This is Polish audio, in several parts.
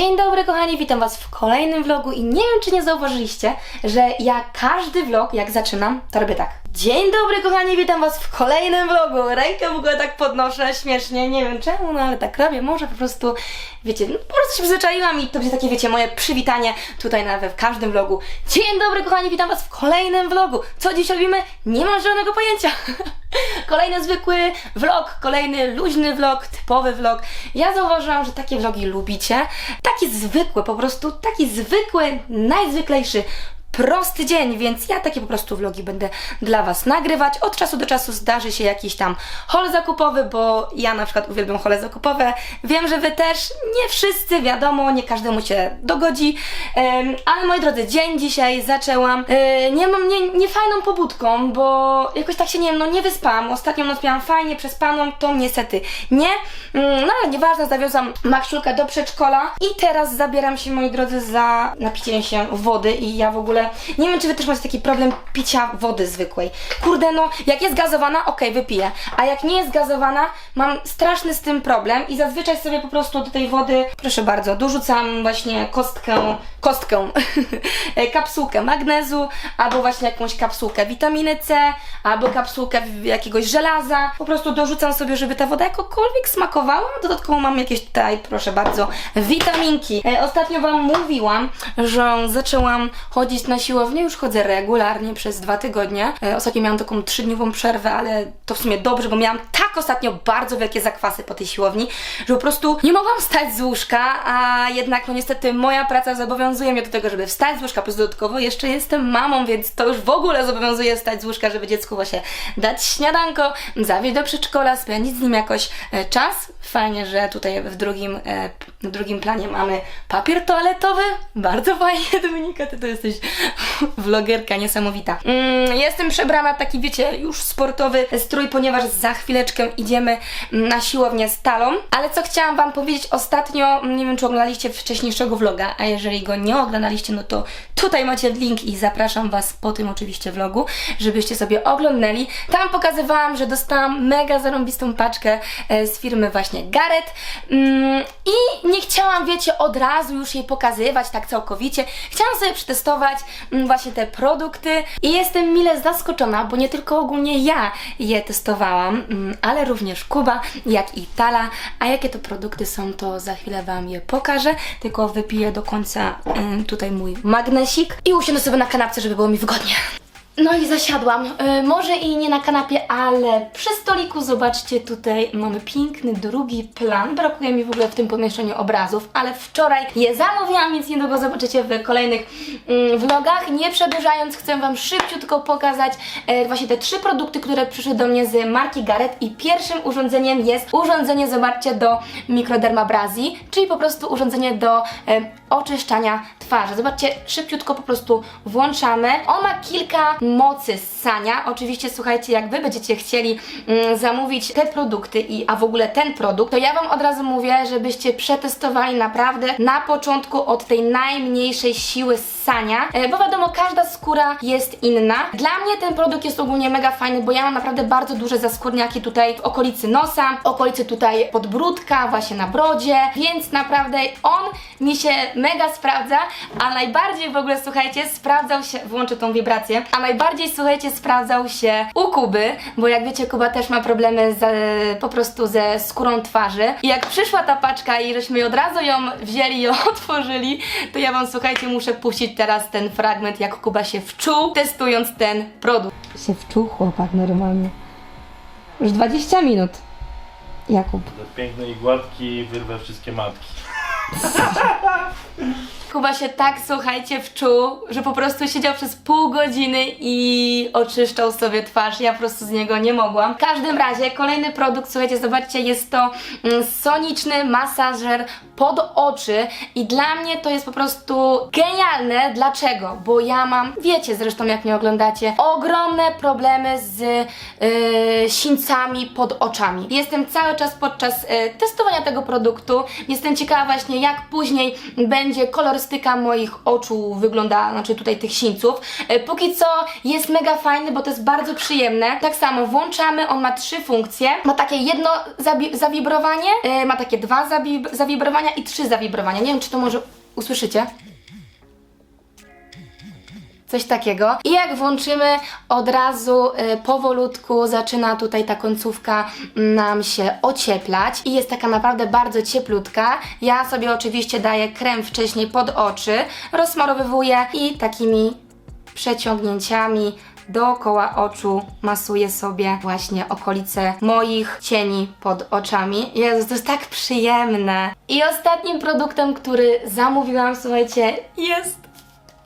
Dzień dobry kochani, witam was w kolejnym vlogu i nie wiem czy nie zauważyliście, że ja każdy vlog jak zaczynam, to robię tak. Dzień dobry kochani, witam was w kolejnym vlogu. Rękę w ogóle tak podnoszę, śmiesznie, nie wiem czemu, no ale tak robię, może po prostu, wiecie, no, po prostu się przyzwyczaiłam i to będzie takie, wiecie, moje przywitanie tutaj na, w każdym vlogu. Dzień dobry kochani, witam was w kolejnym vlogu. Co dziś robimy? Nie mam żadnego pojęcia. Kolejny zwykły vlog, kolejny luźny vlog, typowy vlog. Ja zauważyłam, że takie vlogi lubicie. Taki zwykły, po prostu taki zwykły, najzwyklejszy prosty dzień, więc ja takie po prostu vlogi będę dla Was nagrywać. Od czasu do czasu zdarzy się jakiś tam haul zakupowy, bo ja na przykład uwielbiam hole zakupowe. Wiem, że Wy też, nie wszyscy, wiadomo, nie każdemu się dogodzi, ale moi drodzy, dzień dzisiaj zaczęłam. E, nie mam nie, nie fajną pobudką, bo jakoś tak się nie wiem, no nie wyspałam. Ostatnią noc miałam fajnie przespaną, to niestety nie. Mm, No ale nieważne, zawiozłam Maksiulkę do przedszkola i teraz zabieram się, moi drodzy, za napicie się wody i ja w ogóle nie wiem, czy wy też macie taki problem picia wody zwykłej. Kurde, no, jak jest gazowana, okej, wypiję, a jak nie jest gazowana, mam straszny z tym problem i zazwyczaj sobie po prostu do tej wody, proszę bardzo, dorzucam właśnie kostkę, kostkę, kapsułkę magnezu, albo właśnie jakąś kapsułkę witaminy C, albo kapsułkę jakiegoś żelaza. Po prostu dorzucam sobie, żeby ta woda jakokolwiek smakowała. Dodatkowo mam jakieś tutaj, proszę bardzo, witaminki. E, ostatnio Wam mówiłam, że zaczęłam chodzić na siłownię. Już chodzę regularnie przez dwa tygodnie. E, ostatnio miałam taką trzydniową przerwę, ale to w sumie dobrze, bo miałam tak ostatnio bardzo wielkie zakwasy po tej siłowni, że po prostu nie mogłam wstać z łóżka, a jednak no niestety moja praca zobowiązuje mnie do tego, żeby wstać z łóżka, plus dodatkowo jeszcze jestem mamą, więc to już w ogóle zobowiązuje wstać z łóżka, żeby dziecku właśnie dać śniadanko, zawieźć do przedszkola, spędzić z nim jakoś e, czas. Fajnie, że tutaj w drugim, w drugim planie mamy papier toaletowy. Bardzo fajnie, Dominika, ty to jesteś vlogerka niesamowita. Mm, jestem przebrana taki, wiecie, już sportowy strój, ponieważ za chwileczkę idziemy na siłownię z Talą. Ale co chciałam Wam powiedzieć ostatnio, nie wiem czy oglądaliście wcześniejszego vloga, a jeżeli go nie oglądaliście, no to tutaj macie link i zapraszam Was po tym oczywiście vlogu, żebyście sobie oglądnęli. Tam pokazywałam, że dostałam mega zarąbistą paczkę e, z firmy właśnie Gareth mm, i nie chciałam, wiecie, od razu już jej pokazywać tak całkowicie. Chciałam sobie przetestować mm, właśnie te produkty i jestem mile zaskoczona, bo nie tylko ogólnie ja je testowałam, mm, ale również Kuba, jak i Tala. A jakie to produkty są, to za chwilę Wam je pokażę. Tylko wypiję do końca em, tutaj mój magnesik i usiądę sobie na kanapce, żeby było mi wygodnie. No i zasiadłam. Y, może i nie na kanapie, ale przy stoliku zobaczcie tutaj mamy piękny drugi plan. Brakuje mi w ogóle w tym pomieszczeniu obrazów, ale wczoraj je zamówiłam, więc niedługo zobaczycie w kolejnych mm, vlogach. Nie przedłużając, chcę Wam szybciutko pokazać e, właśnie te trzy produkty, które przyszły do mnie z marki Gareth i pierwszym urządzeniem jest urządzenie, zobaczcie, do mikrodermabrazji, czyli po prostu urządzenie do e, oczyszczania twarzy. Zobaczcie, szybciutko po prostu włączamy. On ma kilka mocy ssania. Oczywiście, słuchajcie, jak Wy będziecie chcieli mm, zamówić te produkty, i, a w ogóle ten produkt, to ja Wam od razu mówię, żebyście przetestowali naprawdę na początku od tej najmniejszej siły ssania, e, bo wiadomo, każda skóra jest inna. Dla mnie ten produkt jest ogólnie mega fajny, bo ja mam naprawdę bardzo duże zaskórniaki tutaj w okolicy nosa, w okolicy tutaj podbródka, właśnie na brodzie, więc naprawdę on mi się mega sprawdza, a najbardziej w ogóle, słuchajcie, sprawdzał się, włączę tą wibrację, a najbardziej, słuchajcie, sprawdzał się u Kuby, bo jak wiecie, Kuba też ma problemy z, po prostu ze skórą twarzy i jak przyszła ta paczka i żeśmy od razu ją wzięli i ją otworzyli, to ja wam, słuchajcie, muszę puścić teraz ten fragment, jak Kuba się wczuł, testując ten produkt. Się wczuł chłopak normalnie. Już 20 minut. Jakub. Piękny i gładki, wyrwę wszystkie matki. Kuba się tak, słuchajcie, wczuł, że po prostu siedział przez pół godziny i oczyszczał sobie twarz. Ja po prostu z niego nie mogłam. W każdym razie, kolejny produkt, słuchajcie, zobaczcie, jest to mm, soniczny masażer pod oczy i dla mnie to jest po prostu genialne. Dlaczego? Bo ja mam, wiecie zresztą jak mnie oglądacie, ogromne problemy z yy, sińcami pod oczami. Jestem cały czas podczas yy, testowania tego produktu. Jestem ciekawa właśnie jak później będzie kolor dotykam moich oczu, wygląda, znaczy tutaj tych sińców. E, Póki co jest mega fajny, bo to jest bardzo przyjemne. Tak samo włączamy, on ma trzy funkcje. Ma takie jedno zawibrowanie, e, ma takie dwa zawibrowania i trzy zawibrowania. Nie wiem, czy to może usłyszycie. Coś takiego. I jak włączymy, od razu y, powolutku zaczyna tutaj ta końcówka nam się ocieplać i jest taka naprawdę bardzo cieplutka. Ja sobie oczywiście daję krem wcześniej pod oczy, rozsmarowywuję i takimi przeciągnięciami dookoła oczu masuję sobie właśnie okolice moich cieni pod oczami. Jezu, to jest tak przyjemne. I ostatnim produktem, który zamówiłam, słuchajcie, jest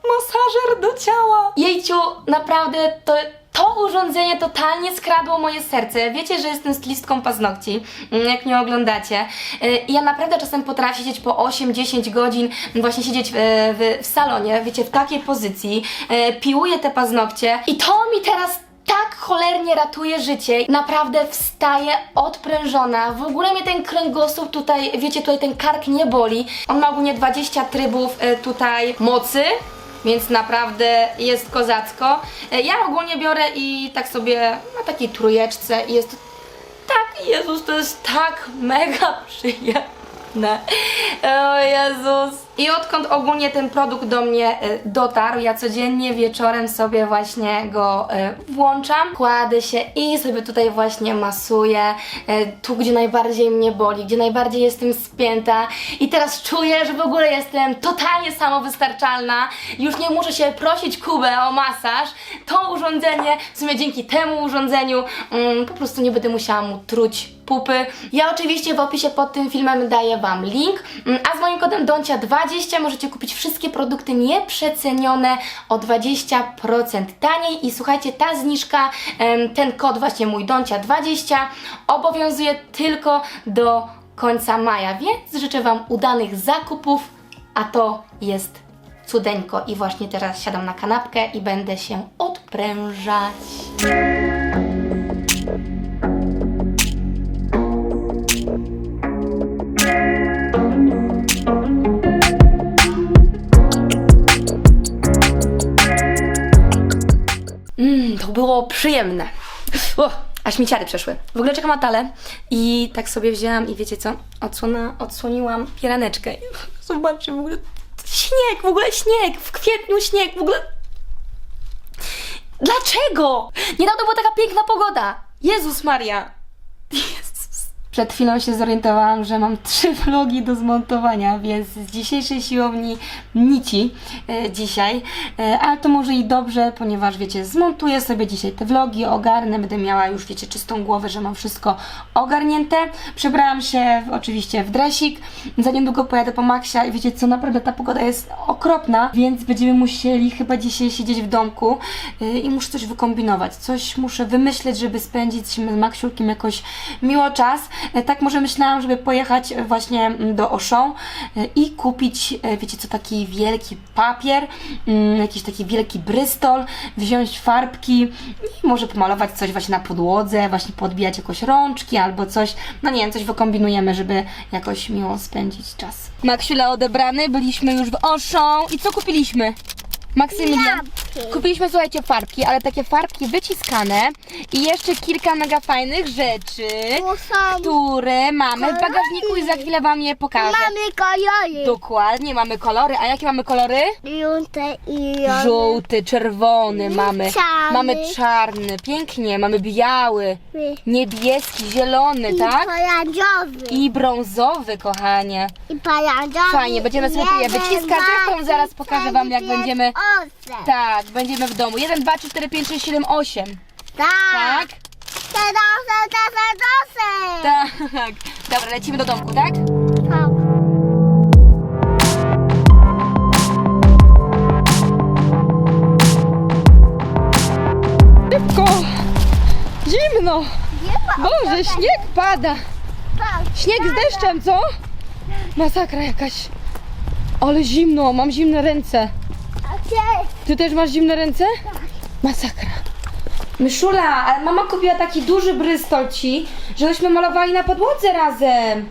masażer do ciała. Jejciu, naprawdę to. To urządzenie totalnie skradło moje serce. Wiecie, że jestem stylistką paznokci, mm, jak mnie oglądacie. Yy, I ja naprawdę czasem potrafię siedzieć po 8-10 godzin, właśnie siedzieć w, w, w salonie, wiecie, w takiej pozycji. Yy, Piłuję te paznokcie i to mi teraz tak cholernie ratuje życie. Naprawdę wstaję odprężona. W ogóle mnie ten kręgosłup tutaj, wiecie, tutaj ten kark nie boli. On ma ogólnie 20 trybów tutaj mocy. Więc naprawdę jest kozacko. E, Ja ogólnie biorę i tak sobie na takiej trójeczce i jest tak, Jezus, to jest tak mega przyjemne. O Jezus. I odkąd ogólnie ten produkt do mnie e, dotarł, ja codziennie wieczorem sobie właśnie go e, włączam, kładę się i sobie tutaj właśnie masuję, e, tu gdzie najbardziej mnie boli, gdzie najbardziej jestem spięta. I teraz czuję, że w ogóle jestem totalnie samowystarczalna, już nie muszę się prosić Kubę o masaż, to urządzenie, w sumie dzięki temu urządzeniu mm, po prostu nie będę musiała mu truć pupy. Ja oczywiście w opisie pod tym filmem daję Wam link, mm, a z moim kodem DONCIA20 możecie kupić wszystkie produkty nieprzecenione o 20% taniej. I słuchajcie, ta zniżka, ten kod właśnie mój DONCIA20 obowiązuje tylko do końca maja, więc życzę Wam udanych zakupów, a to jest cudeńko. I właśnie teraz siadam na kanapkę i będę się odprężać. Przyjemne. O, aż mi ciary przeszły. W ogóle czekam na i tak sobie wzięłam i wiecie co? Odsłona, odsłoniłam pieraneczkę. I Zobaczcie, w ogóle śnieg, w ogóle śnieg, w kwietniu śnieg, w ogóle... Dlaczego? Niedawno była taka piękna pogoda. Jezus Maria. Przed chwilą się zorientowałam, że mam trzy vlogi do zmontowania, więc z dzisiejszej siłowni nici e, dzisiaj, e, ale to może i dobrze, ponieważ wiecie, zmontuję sobie dzisiaj te vlogi, ogarnę, będę miała już wiecie czystą głowę, że mam wszystko ogarnięte. Przebrałam się w, oczywiście w dresik, za niedługo pojadę po Maxia i wiecie co, naprawdę ta pogoda jest okropna, więc będziemy musieli chyba dzisiaj siedzieć w domku e, i muszę coś wykombinować, coś muszę wymyśleć, żeby spędzić z Maksiulkiem jakoś miło czas. E, Tak może myślałam, żeby pojechać e, właśnie mm, do Auchan e, i kupić, wiecie co, taki wielki papier, mm, jakiś taki wielki brystol, wziąć farbki i może pomalować coś właśnie na podłodze, właśnie podbijać jakoś rączki albo coś, no nie wiem, coś wykombinujemy, żeby jakoś miło spędzić czas. Maksiula odebrany, byliśmy już w Auchan i co kupiliśmy? Maksymilian, kupiliśmy, słuchajcie, farbki, ale takie farbki wyciskane i jeszcze kilka mega fajnych rzeczy, są które mamy w bagażniku i za chwilę Wam je pokażę. mamy kolory. Dokładnie, mamy kolory. A jakie mamy kolory? Żółte i Żółty, czerwony mamy. Czarny. Mamy czarny, pięknie, mamy biały, niebieski, zielony, I tak? pomarańczowy. I brązowy, kochanie. I pomarańczowy. Fajnie, będziemy sobie je wyciskać. Zresztą zaraz pokażę wam, jak będziemy- osiem. Tak, będziemy w domu. 1, 2, 3, 4, 5, 6, 7, 8. Tak. Tak? Te dosy, te dosy. Tak. Dobra, lecimy do domku, tak? Tak. Szybko! Zimno! Boże, śnieg pada! Tak. Śnieg z deszczem, co? Masakra jakaś. Ale zimno, mam zimne ręce. Okej. Ty też masz zimne ręce? Masakra. Myszula, ale mama kupiła taki duży brystol ci, żebyśmy malowali na podłodze razem.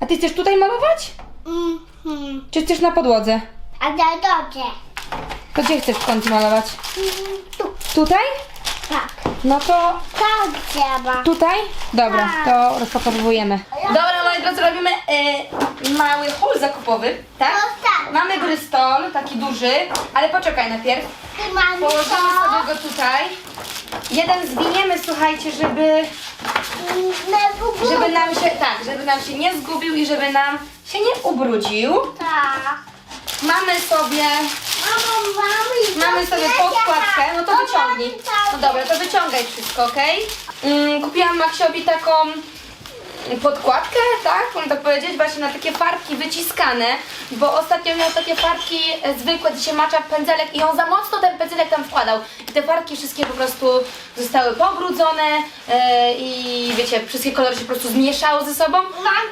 A ty chcesz tutaj malować? Mhm. Czy chcesz na podłodze? A to dobrze. To gdzie chcesz w malować? Mm, Tu, Tutaj? tak. No to Tam trzeba. tutaj? Dobra, Tak. to rozpakowujemy. Dobra, moi drodzy, robimy e, mały haul zakupowy, tak? No tak. Mamy brystol, taki duży, ale poczekaj najpierw. Mam Położymy sobie go tutaj. Jeden zwiniemy, słuchajcie, żeby, żeby nam się, tak, żeby nam się nie zgubił i żeby nam się nie ubrudził. Tak. Mamy sobie, mamy. sobie podkładkę, no to wyciągnij. No dobra, to wyciągaj wszystko, ok? Mm, kupiłam Maxiowi taką podkładkę, tak? Mam tak powiedzieć, właśnie na takie farbki wyciskane, bo ostatnio miał takie farbki e, zwykłe, gdzie się macza pędzelek i on za mocno ten pędzelek tam wkładał. I te farbki wszystkie po prostu zostały pobrudzone e, i wiecie, wszystkie kolory się po prostu zmieszały ze sobą.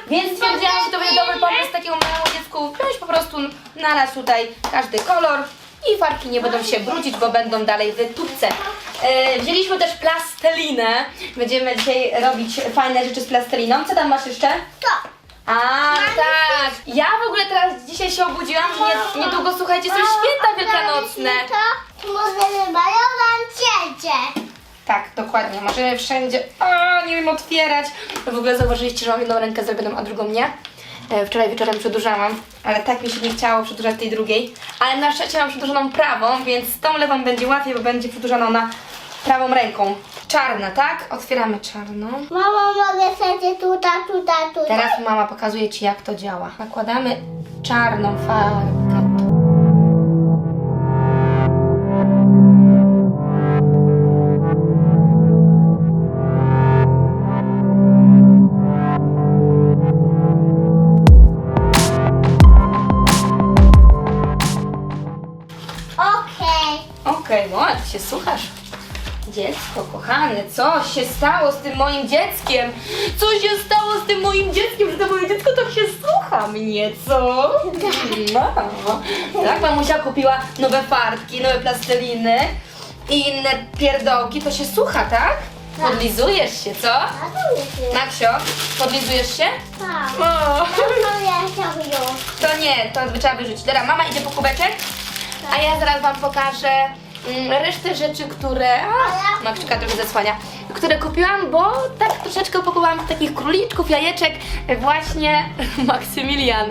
Więc stwierdziłam, że to będzie dobry pomysł takiemu małemu dziecku wziąć po prostu na raz tutaj każdy kolor i farbki nie będą się brudzić, bo będą dalej w tubce. E, wzięliśmy też plastelinę. Będziemy dzisiaj robić fajne rzeczy z plasteliną. Co tam masz jeszcze? To. A, tak. Ja w ogóle teraz dzisiaj się obudziłam, że nie, niedługo, słuchajcie, są święta wielkanocne. To możemy malować cięcie. Tak, dokładnie. Możemy wszędzie. O, nie wiem otwierać. W ogóle zauważyliście, że mam jedną rękę zrobioną, a drugą nie. E, Wczoraj wieczorem przedłużałam, ale tak mi się nie chciało przedłużać tej drugiej. Ale na szczęście mam przedłużoną prawą, więc z tą lewą będzie łatwiej, bo będzie przedłużona na prawą ręką. Czarna, tak? Otwieramy czarną. Mamo, mogę sobie tutaj, tutaj, tutaj. Teraz mama pokazuje Ci, jak to działa. Nakładamy czarną farbkę. Okej. Okej, no jak się słuchasz? Dziecko, kochane, co się stało z tym moim dzieckiem? Co się stało z tym moim dzieckiem, że to moje dziecko tak się słucha mnie, co? No. Tak, mamusia kupiła nowe farbki, nowe plasteliny i inne pierdołki, to się słucha, tak? Tak. Podlizujesz się, co? A jest Maksio, podlizujesz się? Tak. O. To ja. To nie, to trzeba wyrzucić. Dobra, mama idzie po kubeczek, a ja zaraz wam pokażę mm, resztę rzeczy, które... A, Makrzyka trochę zasłania. Które kupiłam, bo tak troszeczkę upakowałam takich króliczków, jajeczek właśnie Maksymilian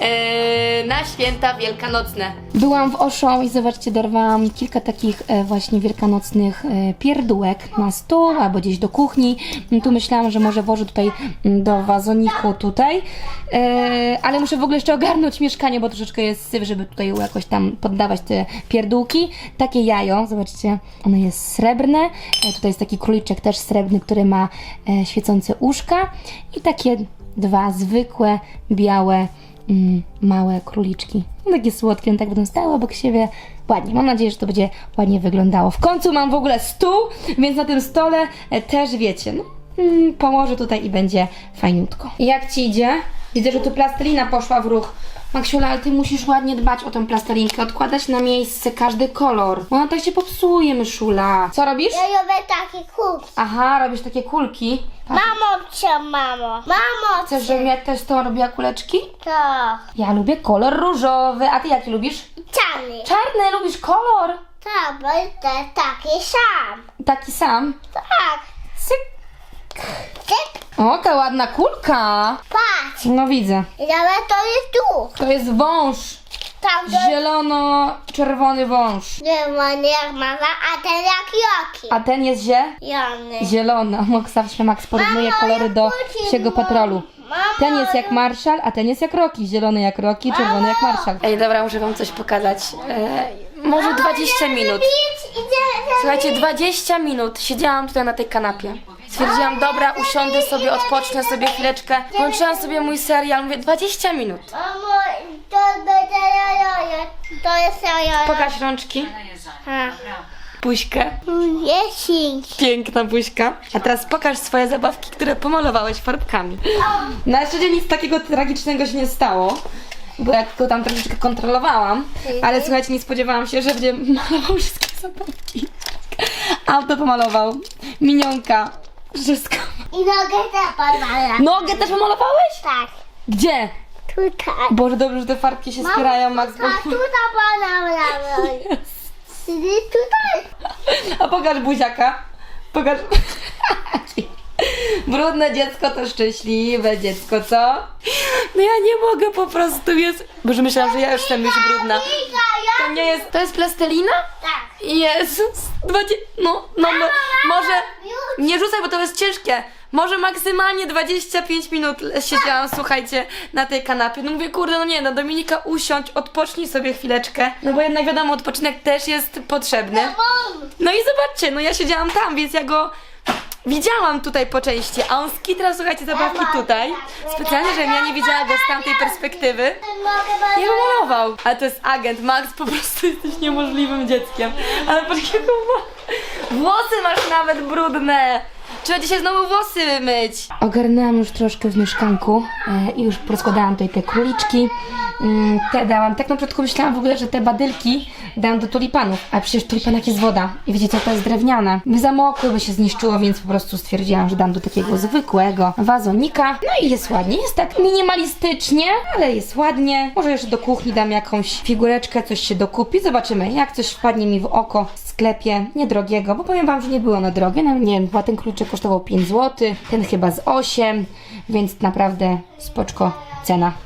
e, na święta wielkanocne. Byłam w Oszą i zobaczcie, dorwałam kilka takich e, właśnie wielkanocnych e, pierdółek na stół albo gdzieś do kuchni. Tu myślałam, że może włożę tutaj mm, do wazoniku tutaj, e, ale muszę w ogóle jeszcze ogarnąć mieszkanie, bo troszeczkę jest syf, żeby tutaj jakoś tam poddawać te pierdółki. Takie jajo, zobaczcie, ono jest srebrne. E, tutaj jest taki króliczek też srebrny, który ma e, świecące uszka i takie dwa zwykłe, białe, mm, małe króliczki. No, takie słodkie, one tak będą stały obok siebie. Ładnie, mam nadzieję, że to będzie ładnie wyglądało. W końcu mam w ogóle stół, więc na tym stole e, też wiecie, no, mm, położę tutaj i będzie fajniutko. Jak Ci idzie? Widzę, że tu plastelina poszła w ruch. Maksiula, ale Ty musisz ładnie dbać o tę plastelinkę, odkładać na miejsce każdy kolor. Ona tak się popsuje, myszula. Co robisz? Ja robię taki kurs. Aha, robisz takie kulki. Patrz, Mamo, cię, mamo. Mamo, Chcesz, żebym ja też z tą robiła kuleczki? to. Ja lubię kolor różowy, a ty jaki lubisz? Czarny. Czarny, lubisz kolor? Tak, bo jest taki sam. Taki sam. Tak. Syk. Cyk, O, jaka ładna kulka. patrz. No widzę. Nawet to jest tu. To jest wąż. To Zielono-czerwony wąż. nie ma nie jak mama, a ten jak joki. A ten jest zie? Jony. Zielona. Max zawsze Max porównuje Mamo, kolory jak do Putin, psiego patrolu. Mamo, Ten jest jak Marszal, a ten jest jak Rocky. Zielony jak Rocky, czerwony jak Marszal. Ej, dobra, muszę wam coś pokazać. E, może 20 minut. Słuchajcie, 20 minut siedziałam tutaj na tej kanapie. Stwierdziłam, dobra, usiądę sobie, odpocznę sobie chwileczkę. Włączyłam sobie mój serial, mówię 20 minut. Mamo, to będzie. To jest jojo. Pokaż rączki, buźkę. Piękna buźka. A teraz pokaż swoje zabawki, które pomalowałeś farbkami. Na szczęście nic takiego tragicznego się nie stało. Bo ja go tam troszeczkę kontrolowałam, ale słuchajcie, nie spodziewałam się, że będzie malował wszystkie zabawki. Auto pomalował, minionka, wszystko. I nogę też podwala. Nogę też pomalowałeś? Tak. Gdzie? Tutaj. Boże, dobrze, że te farbki się spierają, Max. Bo... A tutaj pana Tutaj. A pokaż buziaka. Pokaż. Brudne dziecko to szczęśliwe dziecko, co? No ja nie mogę po prostu, jest... Boże, myślałam, że ja już jestem już brudna. To nie jest... To jest plastelina? Tak. Jezus. No, no, no, może... Nie rzucaj, bo to jest ciężkie. Może maksymalnie 25 minut siedziałam, słuchajcie, na tej kanapie. No mówię, kurde, no nie, no Dominika, usiądź, odpocznij sobie chwileczkę. No bo jednak wiadomo, odpoczynek też jest potrzebny. No i zobaczcie, no ja siedziałam tam, więc ja go widziałam tutaj po części, a on skitra, słuchajcie, zabawki tutaj. Specjalnie, żebym ja nie widziała go z tamtej perspektywy. Nie wymalował. Ale to jest agent. Max, po prostu jesteś niemożliwym dzieckiem. Ale patrz jaką. Włosy masz nawet brudne. Trzeba dzisiaj znowu włosy myć. Ogarnęłam już troszkę w mieszkanku e, i już rozkładałam tutaj te króliczki. Mm, te dałam. Tak na początku myślałam w ogóle, że te badylki dam do tulipanów, a przecież w tulipanach jest woda. I widzicie, to jest drewniane. By zamokły, by się zniszczyło, więc po prostu stwierdziłam, że dam do takiego zwykłego wazonika. No i jest ładnie. Jest tak minimalistycznie, ale jest ładnie. Może jeszcze do kuchni dam jakąś figureczkę, coś się dokupi. Zobaczymy, jak coś wpadnie mi w oko w sklepie. Niedrogiego, bo powiem Wam, że nie było na drogie. No, nie wiem, ten kluczyk kosztował 5 zł, ten chyba z 8, więc naprawdę spoczko cena.